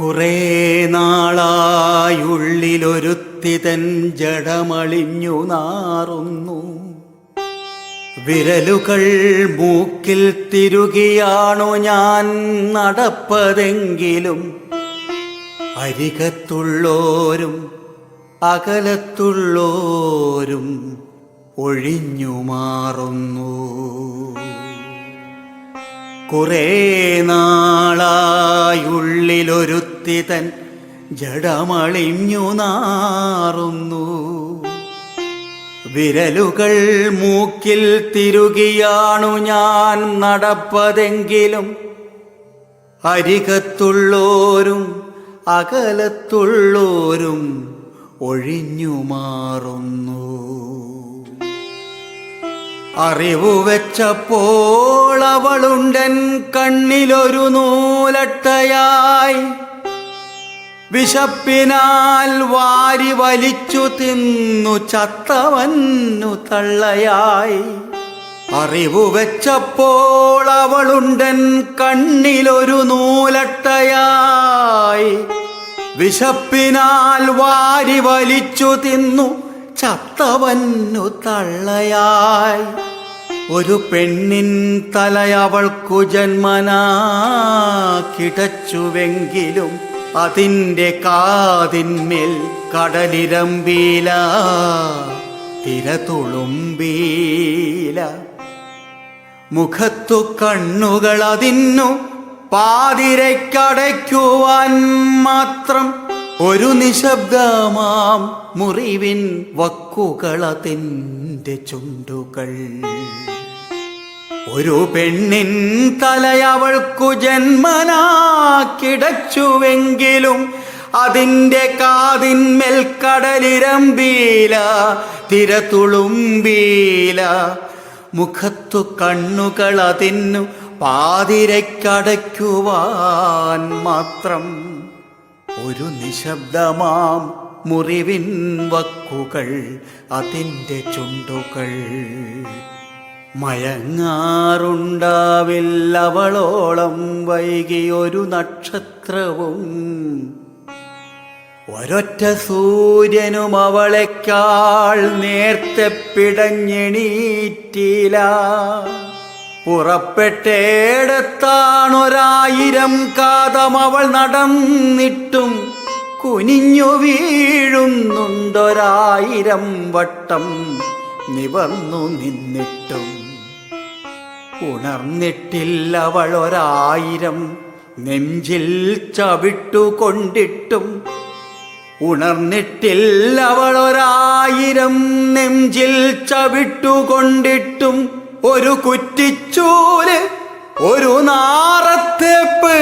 കുറേ നാളായുള്ളിലൊരുത്തിതൻ ജഡമളിഞ്ഞു നാറുന്നു. വിരലുകൾ മൂക്കിൽ തിരുകിയാണു ഞാൻ നടപ്പതെങ്കിലും അരികത്തുള്ളോരും അകലത്തുള്ളോരും ഒഴിഞ്ഞു മാറുന്നു. കുറേ നാളായുള്ളിലൊരുത്തിതൻ ജഡമളിഞ്ഞു നാറുന്നു വിരലുകൾ മൂക്കിൽ തിരുകിയാണു ഞാൻ നടപ്പതെങ്കിലും അരികത്തുള്ളോരും അകലത്തുള്ളോരും ഒഴിഞ്ഞു മാറുന്നു അറിവു വെച്ചപ്പോൾ അവളുണ്ടൻ കണ്ണിലൊരു നൂലട്ടയായി വിശപ്പിനാൽ വാരി വലിച്ചു തിന്നു ചത്തവന്നു തള്ളയായി. അറിവു വെച്ചപ്പോൾ അവളുണ്ടൻ കണ്ണിലൊരു നൂലട്ടയായി. വിശപ്പിനാൽ വാരി വലിച്ചു തിന്നു ചത്തവന്നു തള്ളയായി. ഒരു പെണ്ണിൻ തലയവൾക്കു ജന്മനാ കിടച്ചുവെങ്കിലും അതിന്റെ കാതിന്മേൽ കടലിരമ്പീല തിരതുളുമ്പീല മുഖത്തു കണ്ണുകൾ അതിന്നു പാതിരക്കടയ്ക്കുവാൻ മാത്രം ഒരു നിശബ്ദമാം മുറിവിൻ വക്കുകളതിന്റെ ചുണ്ടുകൾ. ഒരു പെണ്ണിൻ തലയവൾക്കു ജന്മനാ കിടച്ചുവെങ്കിലും അതിന്റെ കാതിന്മേൽ കടലിരമ്പീല തിരതുളുമ്പീല മുഖത്തു കണ്ണുകൾ അതിന്നു പാതിരക്കടയ്ക്കുവാൻ മാത്രം. ഒരു നിശബ്ദമാം മുറിവിൻ വക്കുകൾ അതിന്റെ ചുണ്ടുകൾ. മയങ്ങാറുണ്ടാവില്ലവളോളം വൈകിയൊരു നക്ഷത്രവും. ഒരൊറ്റ സൂര്യനും അവളെക്കാൾ നേർത്തെ പിടഞ്ഞെണീറ്റില. പുറപ്പെട്ടേടത്താണൊരായിരം കാതം അവൾ നടന്നിട്ടും കുനിഞ്ഞു വീഴുന്നുണ്ടൊരായിരം വട്ടം. നിവർന്നു നിന്നിട്ടും ഉണർന്നിട്ടില്ല അവൾ ഒരായിരം നെഞ്ചിൽ ചവിട്ടുകൊണ്ടിട്ടും ഉണർന്നിട്ടില്ല അവൾ ഒരായിരം നെഞ്ചിൽ ചവിട്ടുകൊണ്ടിട്ടും ഒരു കുറ്റിച്ചൂൽ ഒരു നാറത്തേപ്പ്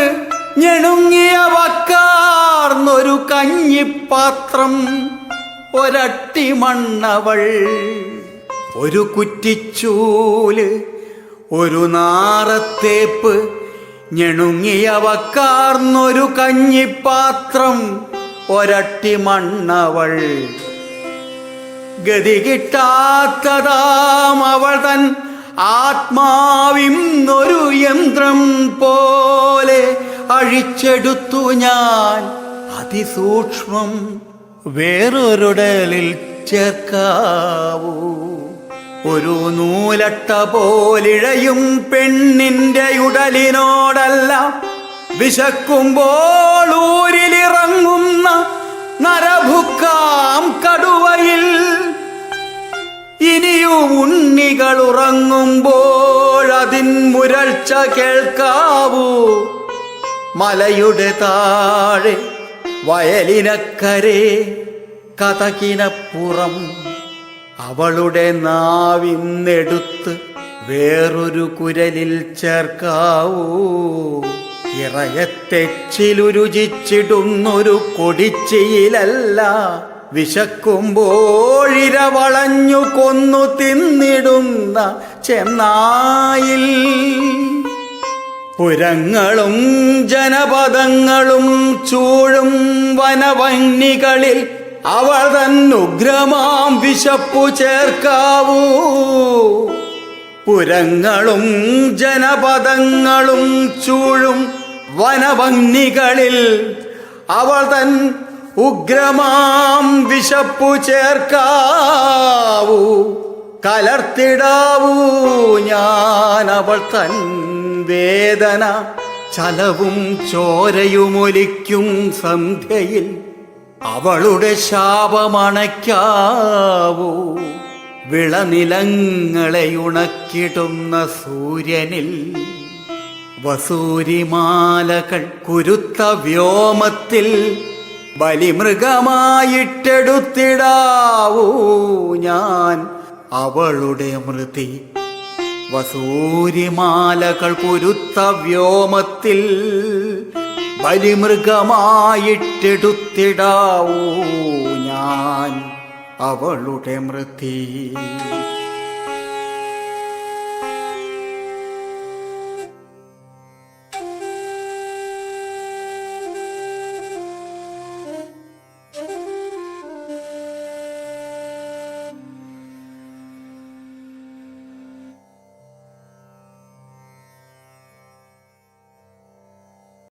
ഞെണുങ്ങിയ വക്കാർന്നൊരു കഞ്ഞിപ്പാത്രം ഒരട്ടി മണ്ണവൾ ഒരു കുറ്റിച്ചൂൽ ഒരു നാറത്തേപ്പ് ഞെണുങ്ങിയ വക്കാർന്നൊരു കഞ്ഞിപ്പാത്രം ഒരട്ടി മണ്ണവൾ. ഗതി കിട്ടാത്തതാം അവൾ തൻ ആത്മാവിന്നൊരു യന്ത്രം പോലെ അഴിച്ചെടുത്തു ഞാൻ. അതിസൂക്ഷ്മം വേറൊരുടലിൽ ചേർക്കാവൂ. ഒരു നൂലട്ട പോലിഴയും പെണ്ണിന്റെ ഉടലിനോടല്ല. വിശക്കുമ്പോൾ ഊരിലിറങ്ങുന്ന നരഭുക്കാം കടുവയിൽ. ഇനിയും ഉണ്ണികൾ ഉറങ്ങുമ്പോഴതിൻ മുരൾച്ച കേൾക്കാവൂ. മലയുടെ താഴെ വയലിനക്കരെ കഥകിനപ്പുറം അവളുടെ നാവിന്നെടുത്ത് വേറൊരു കുരലിൽ ചേർക്കാവൂ. ഇറയത്തെച്ചിലുരുചിച്ചിടുന്നൊരു കൊടിച്ചിയിലല്ല വിശക്കുമ്പോഴിര വളഞ്ഞു കൊന്നു തിന്നിടുന്ന ചെന്നായിൽ. പുരങ്ങളും ജനപദങ്ങളും ചൂഴും വനവന്ണികളിൽ അവൾ തന്നുഗ്രമാം വിശപ്പു ചേർക്കാവൂ. പുരങ്ങളും ജനപദങ്ങളും ചൂഴും വനഭംഗികളിൽ അവൾ തൻ ഉഗ്രമാം വിശപ്പു ചേർക്കാവൂ. കലർത്തിടാവൂ ഞാൻ അവൾ തൻ വേദന ചലവും ചോരയുമൊലിക്കും സന്ധ്യയിൽ. അവളുടെ ശാപമണയ്ക്കാവൂ. വിളനിലങ്ങളെ ഉണക്കിടുന്ന സൂര്യനിൽ വസൂരിമാലകൾ കുരുത്ത വ്യോമത്തിൽ ബലിമൃഗമായിട്ടെടുത്തിടാവൂ ഞാൻ. അവളുടെ മൃതി വസൂരിമാലകൾ കുരുത്ത വ്യോമത്തിൽ ബലിമൃഗമായിട്ടെടുത്തിടാവൂ ഞാൻ അവളുടെ മൃതി.